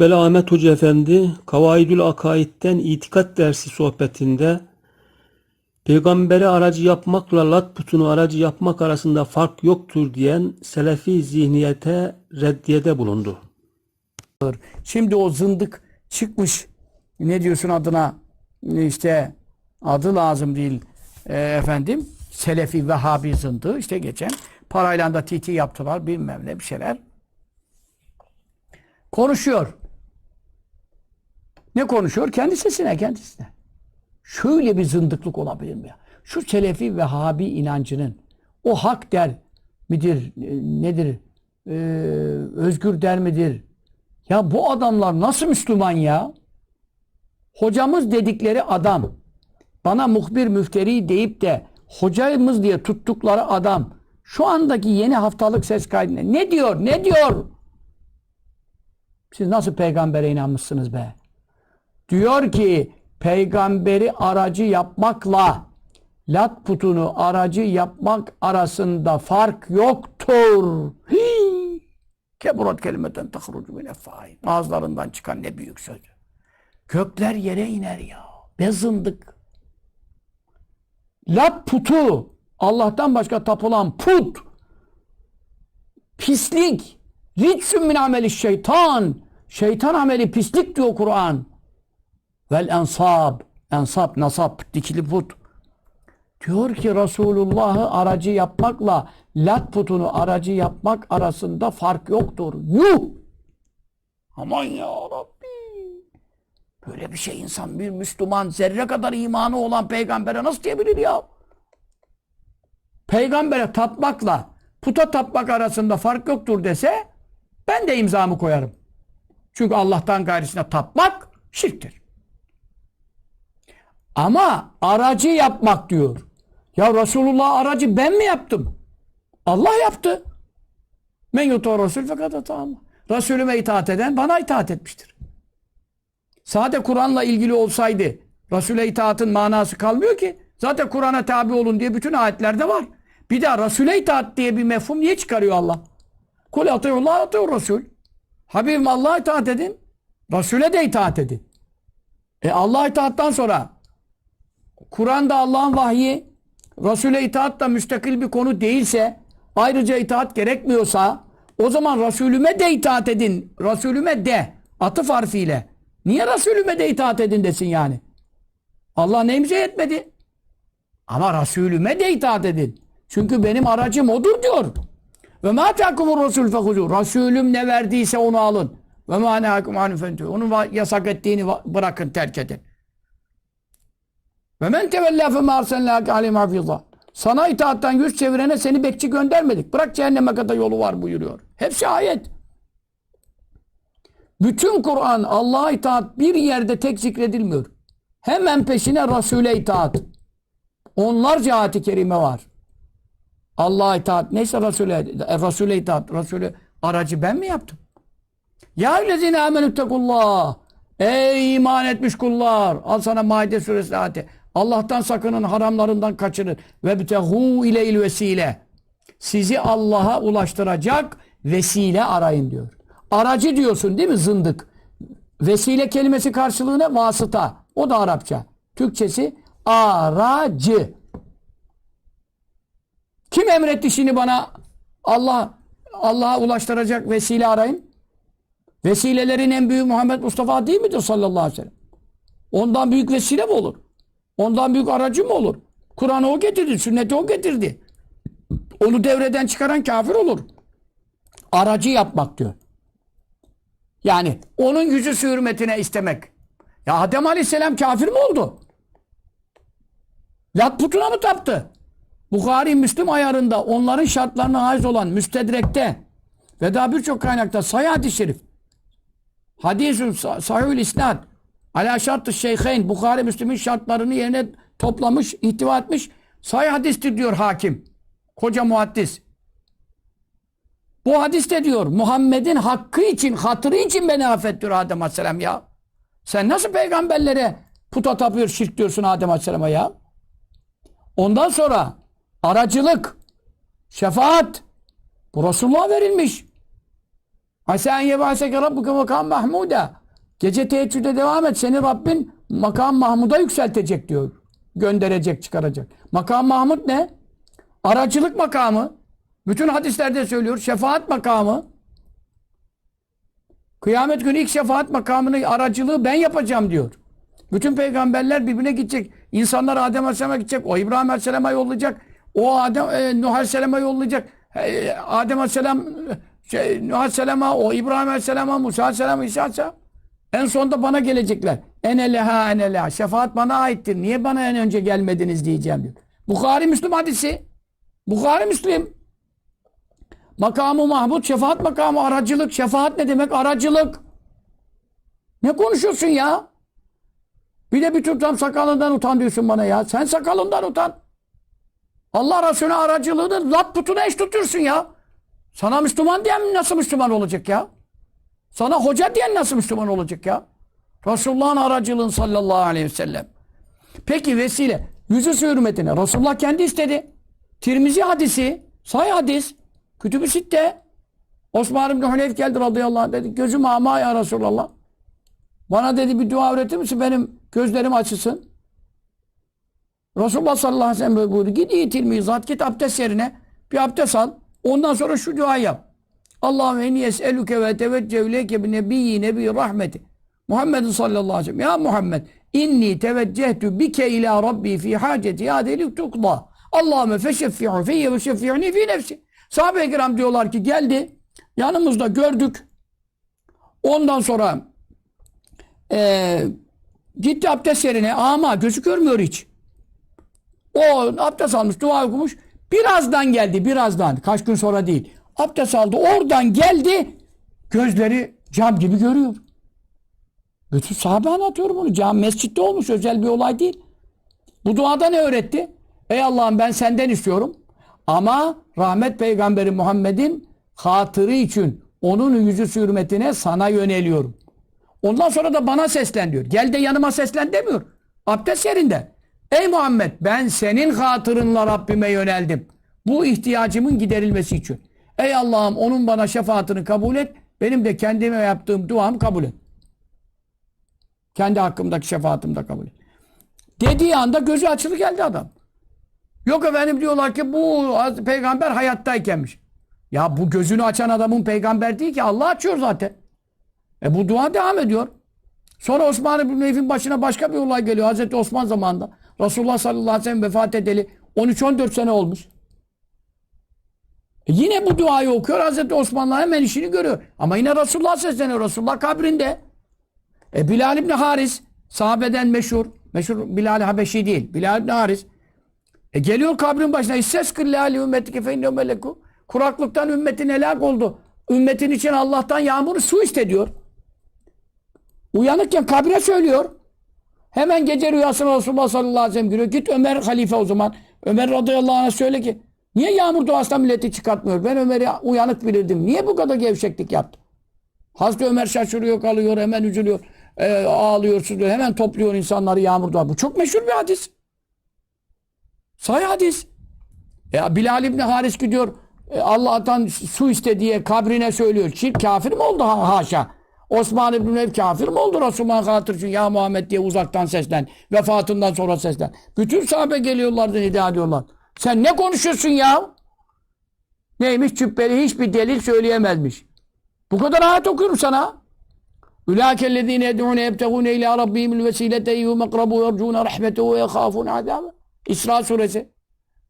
Cübbeli Ahmet Hoca Efendi Kavaidül Akaid'den itikat dersi sohbetinde peygamberi aracı yapmakla lat putunu aracı yapmak arasında fark yoktur diyen selefi zihniyete reddiyede bulundu. Şimdi o zındık çıkmış ne diyorsun adına işte adı lazım değil e, efendim Selefi Vehhabi zındığı işte geçen parayla da TT yaptılar bilmem ne bir şeyler. Konuşuyor. Ne konuşuyor? Kendi sesine kendisine. Şöyle bir zındıklık olabilir mi ya? Şu Selefi Vehhabi inancının o hak der midir, e, nedir, e, özgür der midir, ya bu adamlar nasıl Müslüman ya? Hocamız dedikleri adam, bana muhbir müfteri deyip de hocamız diye tuttukları adam, şu andaki yeni haftalık ses kaydında ne diyor, ne diyor? Siz nasıl peygambere inanmışsınız be? Diyor ki, peygamberi aracı yapmakla lat putunu aracı yapmak arasında fark yoktur. Hii! Keburat kelimeten tahrucu min effahin. Ağızlarından çıkan ne büyük söz. Gökler yere iner ya. Bezındık. Lat putu. Allah'tan başka tapılan put. Pislik. Ritsün min ameli şeytan. Şeytan ameli pislik diyor Kur'an. Vel ensab. Ensab, nasab, dikili put. Diyor ki Resulullah'ı aracı yapmakla lat putunu aracı yapmak arasında fark yoktur. Yuh! Aman ya Rabbi! Böyle bir şey insan bir Müslüman zerre kadar imanı olan peygambere nasıl diyebilir ya? Peygambere tapmakla puta tapmak arasında fark yoktur dese ben de imzamı koyarım. Çünkü Allah'tan gayrısına tapmak şirktir. Ama aracı yapmak diyor. Ya Resulullah aracı ben mi yaptım? Allah yaptı. Men yutu Resul fakat Allah. Resulüme itaat eden bana itaat etmiştir. Sade Kur'an'la ilgili olsaydı Resul'e itaatın manası kalmıyor ki. Zaten Kur'an'a tabi olun diye bütün ayetlerde var. Bir de Resul'e itaat diye bir mefhum niye çıkarıyor Allah? Kul atıyullah atıyor Resul. Habibim Allah'a itaat edin. Resul'e de itaat edin. E Allah'a itaattan sonra Kur'an'da Allah'ın vahyi Resul'e itaat da müstakil bir konu değilse ayrıca itaat gerekmiyorsa o zaman Resulüme de itaat edin. Resulüme de atıf harfiyle. Niye Resulüme de itaat edin desin yani? Allah neyimize yetmedi. Ama Resulüme de itaat edin. Çünkü benim aracım odur diyor. Ve ma takumur Resul fehuzu. Resulüm ne verdiyse onu alın. Ve ma nehakum anifentü. Onun yasak ettiğini bırakın, terk edin. Ve men tevellâ fe mâ arsenlâke aleyhim hafizâ. Sana itaattan yüz çevirene seni bekçi göndermedik. Bırak cehenneme kadar yolu var buyuruyor. Hepsi ayet. Bütün Kur'an Allah'a itaat bir yerde tek zikredilmiyor. Hemen peşine Resul'e itaat. Onlarca ayet-i kerime var. Allah'a itaat. Neyse Resul'e e, Resul'e itaat. Resul'e aracı ben mi yaptım? Ya ellezine amenüttekullah. Ey iman etmiş kullar. Al sana Maide suresi ayeti. Allah'tan sakının, haramlarından kaçının. Ve bitehu ileyl vesile. Sizi Allah'a ulaştıracak vesile arayın diyor. Aracı diyorsun değil mi zındık? Vesile kelimesi karşılığı ne? Vasıta. O da Arapça. Türkçesi aracı. Kim emretti şimdi bana Allah Allah'a ulaştıracak vesile arayın? Vesilelerin en büyüğü Muhammed Mustafa değil midir sallallahu aleyhi ve sellem? Ondan büyük vesile mi olur? Ondan büyük aracı mı olur? Kur'an'ı o getirdi, sünneti o getirdi. Onu devreden çıkaran kafir olur. Aracı yapmak diyor. Yani onun yüzü hürmetine istemek. Ya Adem Aleyhisselam kafir mi oldu? Lat putuna mı taptı? Bukhari Müslüm ayarında onların şartlarına haiz olan müstedrekte ve daha birçok kaynakta sayı hadis-i şerif hadisun sahihül isnad ala şartı şeyheyn Bukhari Müslüm'ün şartlarını yerine toplamış, ihtiva etmiş sayı hadistir diyor hakim. Koca muhaddis. Bu hadiste diyor Muhammed'in hakkı için, hatırı için beni affet diyor Adem Aleyhisselam ya. Sen nasıl peygamberlere puta tapıyor, şirk diyorsun Adem Aleyhisselam'a ya? Ondan sonra aracılık, şefaat bu Resulullah'a verilmiş. Asa en yebaseke rabbuke makam mahmuda. Gece teheccüde devam et. Seni Rabbin makam Mahmud'a yükseltecek diyor. Gönderecek, çıkaracak. Makam Mahmud ne? Aracılık makamı. Bütün hadislerde söylüyor. Şefaat makamı. Kıyamet günü ilk şefaat makamını, aracılığı ben yapacağım diyor. Bütün peygamberler birbirine gidecek. İnsanlar Adem Aleyhisselam'a gidecek. O İbrahim Aleyhisselam'a yollayacak. O Adem, e, Nuh Aleyhisselam'a yollayacak. E, Adem Aleyhisselam, şey, Nuh Aleyhisselam'a, o İbrahim Aleyhisselam'a, Musa Aleyhisselam'a, İsa Aleyhisselam. En sonunda bana gelecekler. Ene leha ene leha. Şefaat bana aittir. Niye bana en önce gelmediniz diyeceğim diyor. Bukhari Müslüm hadisi. Bukhari Müslim. Makamı Mahmud, şefaat makamı, aracılık. Şefaat ne demek? Aracılık. Ne konuşuyorsun ya? Bir de bir tutam sakalından utan diyorsun bana ya. Sen sakalından utan. Allah Resulüne aracılığını lat putuna eş tutuyorsun ya. Sana Müslüman diyen nasıl Müslüman olacak ya? Sana hoca diyen nasıl Müslüman olacak ya? Resulullah'ın aracılığın sallallahu aleyhi ve sellem. Peki vesile. Yüzü hürmetine. Resulullah kendi istedi. Tirmizi hadisi. Say hadis. Kütüb-ü Sitte. Osman İbni Huneyf geldi radıyallahu anh dedi. Gözüm ama ya Resulallah. Bana dedi bir dua öğretir misin? Benim gözlerim açılsın. Resulullah sallallahu aleyhi ve sellem buyurdu. Git iyi tilmizat, git abdest yerine bir abdest al. Ondan sonra şu duayı yap. Allahümme inni es'eluke ve teveccüh ileyke bi nebiyyi nebi rahmeti. Muhammed sallallahu aleyhi ve sellem. Ya Muhammed inni teveccehtu bike ila rabbi fi haceti ya delik tukla. Allahümme feşeffi'u fiyye ve şeffi'ni fi nefsi. Sahabe-i kiram diyorlar ki geldi. Yanımızda gördük. Ondan sonra eee gitti abdest yerine ama gözü görmüyor hiç. O abdest almış, dua okumuş. Birazdan geldi, birazdan. Kaç gün sonra değil. Abdest aldı, oradan geldi. Gözleri cam gibi görüyor. Bütün sahabe anlatıyor bunu. Cam mescitte olmuş, özel bir olay değil. Bu duada ne öğretti? Ey Allah'ım ben senden istiyorum. Ama rahmet peygamberi Muhammed'in hatırı için onun yüzü hürmetine sana yöneliyorum. Ondan sonra da bana seslen diyor. Gel de yanıma seslen demiyor. Abdest yerinde. Ey Muhammed ben senin hatırınla Rabbime yöneldim. Bu ihtiyacımın giderilmesi için. Ey Allah'ım onun bana şefaatini kabul et. Benim de kendime yaptığım duamı kabul et. Kendi hakkımdaki şefaatimi de kabul et. Dediği anda gözü açılı geldi adam. Yok efendim diyorlar ki bu peygamber hayattaykenmiş. Ya bu gözünü açan adamın peygamber değil ki Allah açıyor zaten. E bu dua devam ediyor. Sonra Osman İbni Neyf'in başına başka bir olay geliyor. Hazreti Osman zamanında. Resulullah sallallahu aleyhi ve sellem vefat edeli 13-14 sene olmuş. E yine bu duayı okuyor. Hazreti Osman'la hemen işini görüyor. Ama yine Resulullah sesleniyor. Resulullah kabrinde. E Bilal İbni Haris sahabeden meşhur. Meşhur Bilal Habeşi değil. Bilal İbni Haris. E geliyor kabrin başına. İsses kırlâli ümmetike feyne meleku. Kuraklıktan ümmetin helak oldu. Ümmetin için Allah'tan yağmuru su istediyor. Uyanıkken kabre söylüyor. Hemen gece rüyasına Resulullah sallallahu aleyhi ve sellem giriyor. Git Ömer halife o zaman. Ömer radıyallahu anh'a söyle ki niye yağmur duasından milleti çıkartmıyor? Ben Ömer'i uyanık bilirdim. Niye bu kadar gevşeklik yaptı? Hazreti Ömer şaşırıyor kalıyor hemen üzülüyor. E, ağlıyor sızlıyor. Hemen topluyor insanları yağmur dua. Bu çok meşhur bir hadis. Sahih hadis. Ya Bilal İbni Haris gidiyor. E, Allah'tan su iste diye kabrine söylüyor. Şirk kafir mi oldu ha, haşa? Osman İbni Ev kafir mi oldu Resulullah'ın hatır için ya Muhammed diye uzaktan seslen. Vefatından sonra seslen. Bütün sahabe geliyorlardı nida ediyorlar. Sen ne konuşuyorsun ya? Neymiş cübbeli hiçbir delil söyleyemezmiş. Bu kadar ayet okuyorum sana. Ülâkellezîne yed'ûne yebtegûne ilâ rabbîmil vesîlete eyyû mekrabû yercûne rahmetehu ve yekâfûne azâbe. İsra suresi.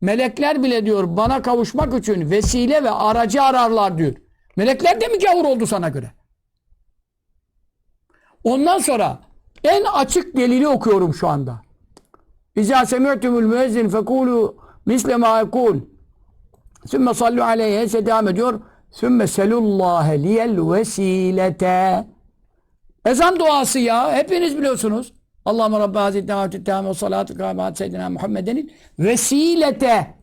Melekler bile diyor bana kavuşmak için vesile ve aracı ararlar diyor. Melekler de mi gavur oldu sana göre? Ondan sonra en açık delili okuyorum şu anda. İzâ semi'tumul müezzin fekûlû misle mâ yekûl. Sümme sallu aleyhe ise devam ediyor. Sümme selullâhe liyel vesilete. Ezan duası ya. Hepiniz biliyorsunuz. Allahümme Rabbi Hazreti Davati Tâme ve salatu kâmet Seyyidina Muhammed'in vesilete.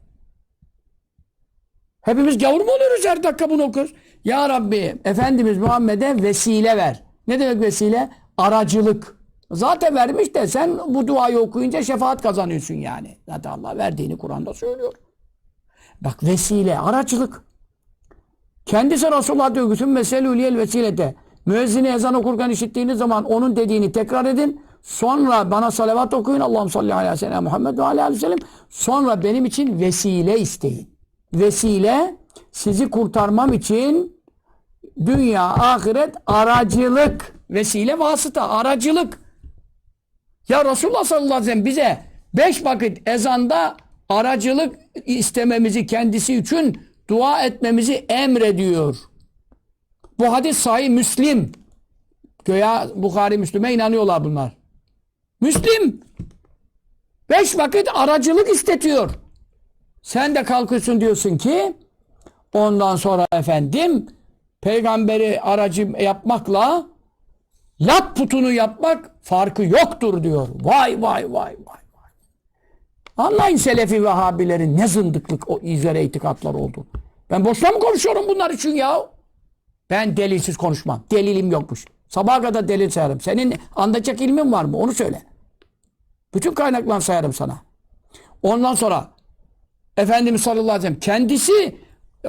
Hepimiz gavur mu oluyoruz her dakika bunu okuyoruz? Ya Rabbi Efendimiz Muhammed'e vesile ver. Ne demek vesile? Aracılık. Zaten vermiş de sen bu duayı okuyunca şefaat kazanıyorsun yani. Zaten Allah verdiğini Kur'an'da söylüyor. Bak vesile, aracılık. Kendisi Resulullah diyor bütün meselül vesilete. Müezzini ezan okurken işittiğiniz zaman onun dediğini tekrar edin. Sonra bana salavat okuyun. Allah'ım salli aleyhi ve sellem Muhammed ve aleyhi ve sellem. Sonra benim için vesile isteyin. Vesile sizi kurtarmam için dünya, ahiret, aracılık. Vesile vasıta, aracılık. Ya Resulullah sallallahu aleyhi ve sellem bize beş vakit ezanda aracılık istememizi kendisi için dua etmemizi emrediyor. Bu hadis sahih Müslim. Göya Bukhari Müslüme inanıyorlar bunlar. Müslim. Beş vakit aracılık istetiyor. Sen de kalkıyorsun diyorsun ki ondan sonra efendim peygamberi aracı yapmakla lat putunu yapmak farkı yoktur diyor. Vay vay vay vay. Anlayın Selefi Vehhabilerin ne zındıklık o üzere itikatlar oldu. Ben boşuna mı konuşuyorum bunlar için ya? Ben delilsiz konuşmam. Delilim yokmuş. Sabaha kadar delil sayarım. Senin anlayacak ilmin var mı? Onu söyle. Bütün kaynaklar sayarım sana. Ondan sonra Efendimiz sallallahu aleyhi ve sellem kendisi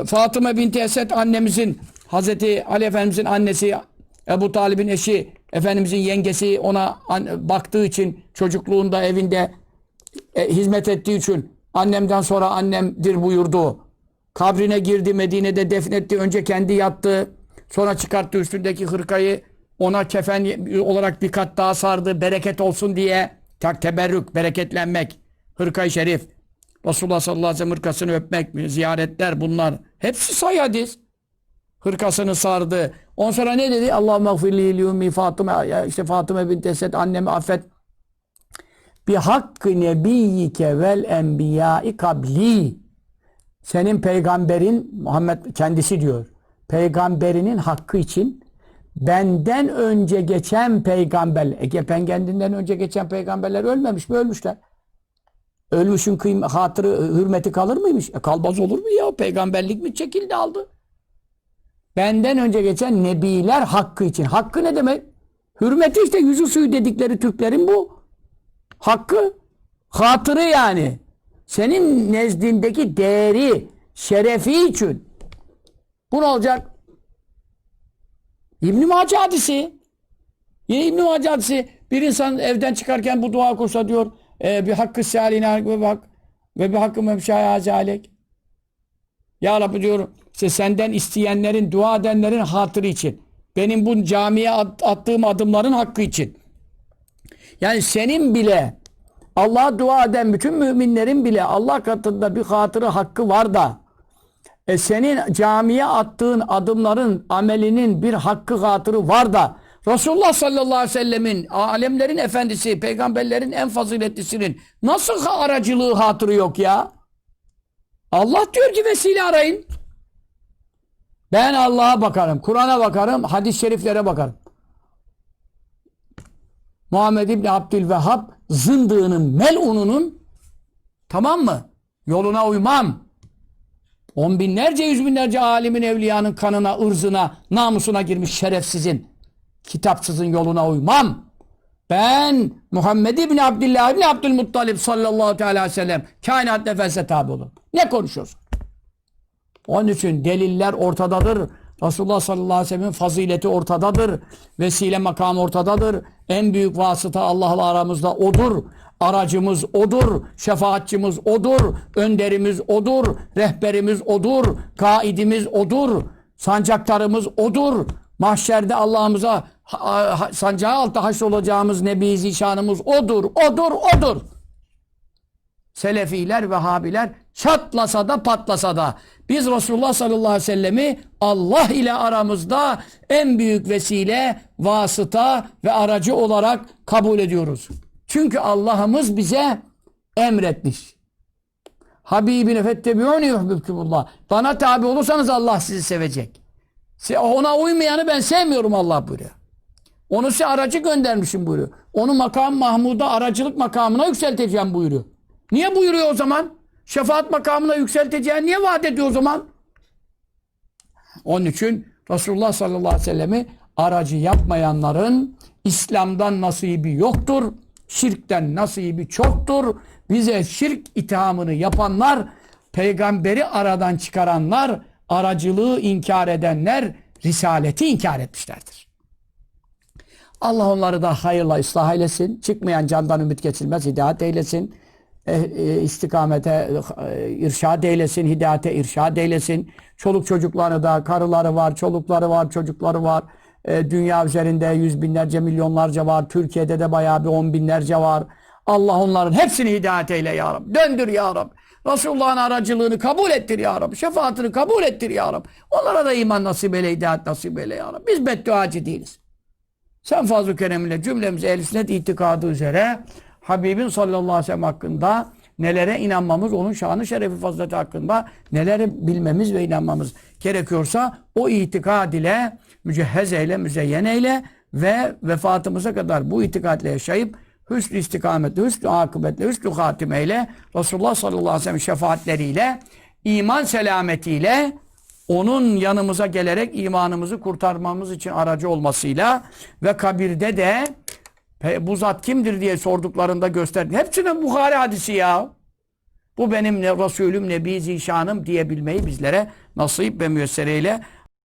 Fatıma binti Esed annemizin Hazreti Ali Efendimizin annesi Ebu Talib'in eşi Efendimizin yengesi ona baktığı için çocukluğunda evinde e, hizmet ettiği için annemden sonra annemdir buyurdu. Kabrine girdi Medine'de defnetti. Önce kendi yattı. Sonra çıkarttı üstündeki hırkayı. Ona kefen olarak bir kat daha sardı. Bereket olsun diye. Tak teberrük, bereketlenmek. Hırkayı şerif. Resulullah sallallahu aleyhi ve sellem hırkasını öpmek, ziyaretler bunlar. Hepsi say hadis. Hırkasını sardı. Ondan sonra ne dedi? Allahümme gfirli li ummi Fatıma. İşte Fatıma bint Esed annemi affet. Bi hakkı nebiyyike vel enbiyai kabli. Senin peygamberin Muhammed kendisi diyor. Peygamberinin hakkı için benden önce geçen peygamber, Ege kendinden önce geçen peygamberler ölmemiş mi? Ölmüşler. Ölmüşün kıym hatırı, hürmeti kalır mıymış? E kalmaz olur mu ya? Peygamberlik mi çekildi aldı? Benden önce geçen nebiler hakkı için. Hakkı ne demek? Hürmeti işte yüzü suyu dedikleri Türklerin bu. Hakkı. Hatırı yani. Senin nezdindeki değeri, şerefi için. Bu ne olacak? İbn-i Mace hadisi. Yine İbn-i Mace hadisi. Bir insan evden çıkarken bu dua kursa diyor e, bir hakkı saline ve bak ve bir hakkı memşaya azalek. Ya Rabbi diyor işte senden isteyenlerin, dua edenlerin hatırı için. Benim bu camiye at- attığım adımların hakkı için. Yani senin bile Allah'a dua eden bütün müminlerin bile Allah katında bir hatırı hakkı var da e senin camiye attığın adımların amelinin bir hakkı hatırı var da Resulullah sallallahu aleyhi ve sellemin alemlerin efendisi, peygamberlerin en faziletlisinin nasıl aracılığı hatırı yok ya? Allah diyor ki vesile arayın. Ben Allah'a bakarım, Kur'an'a bakarım, hadis-i şeriflere bakarım. Muhammed İbni Abdülvehhab zındığının, melununun tamam mı? Yoluna uymam. On binlerce, yüz binlerce alimin, evliyanın kanına, ırzına, namusuna girmiş şerefsizin, kitapsızın yoluna uymam. Ben Muhammed İbni Abdillah İbni Abdülmuttalib sallallahu aleyhi ve sellem kainat nefese tabi olurum. Ne konuşuyorsun? Onun için deliller ortadadır. Resulullah sallallahu aleyhi ve sellem'in fazileti ortadadır. Vesile makam ortadadır. En büyük vasıta Allah'la aramızda odur. Aracımız odur. Şefaatçimiz odur. Önderimiz odur. Rehberimiz odur. Kaidimiz odur. Sancaktarımız odur. Mahşerde Allah'ımıza sancağı altı haşr olacağımız Nebi Zişanımız odur. Odur. Odur. Selefiler, Vehhabiler çatlasa da patlasa da biz Resulullah sallallahu aleyhi ve sellemi Allah ile aramızda en büyük vesile, vasıta ve aracı olarak kabul ediyoruz. Çünkü Allah'ımız bize emretmiş. Habibine fettebi'uni yuhbibkumullah. Bana tabi olursanız Allah sizi sevecek. Ona uymayanı ben sevmiyorum Allah buyuruyor. Onu size aracı göndermişim buyuruyor. Onu makam Mahmud'a aracılık makamına yükselteceğim buyuruyor. Niye buyuruyor o zaman? Şefaat makamına yükselteceğini niye vaat ediyor o zaman? Onun için Resulullah sallallahu aleyhi ve sellemi aracı yapmayanların İslam'dan nasibi yoktur. Şirkten nasibi çoktur. Bize şirk ithamını yapanlar, peygamberi aradan çıkaranlar, aracılığı inkar edenler risaleti inkar etmişlerdir. Allah onları da hayırla ıslah eylesin. Çıkmayan candan ümit geçilmez. Hidayet eylesin. E, e, istikamete e, irşad eylesin. Hidayete irşad eylesin. Çoluk çocukları da karıları var, çolukları var, çocukları var. E, dünya üzerinde yüz binlerce, milyonlarca var. Türkiye'de de bayağı bir on binlerce var. Allah onların hepsini hidayet eyle ya Rabbi. Döndür ya Rabbi. Resulullah'ın aracılığını kabul ettir ya Rabbi. Şefaatini kabul ettir ya Rabbi. Onlara da iman nasip eyle, hidayet nasip eyle ya Rabbi. Biz bedduacı değiliz. Sen fazl-ı kereminle cümlemizi ehl itikadı üzere Habibin sallallahu aleyhi ve sellem hakkında nelere inanmamız, onun şanı şerefi fazileti hakkında neleri bilmemiz ve inanmamız gerekiyorsa o itikad ile mücehhez eyle, müzeyyen eyle ve vefatımıza kadar bu itikadle yaşayıp hüsnü istikametle, hüsnü akıbetle, hüsnü hatimeyle Resulullah sallallahu aleyhi ve sellem şefaatleriyle iman selametiyle onun yanımıza gelerek imanımızı kurtarmamız için aracı olmasıyla ve kabirde de "Pe- bu zat kimdir diye sorduklarında gösterdi. Hepsinin Bukhari hadisi ya. Bu benim ne, Resulüm Nebi Zişanım diyebilmeyi bizlere nasip ve müyesser eyle.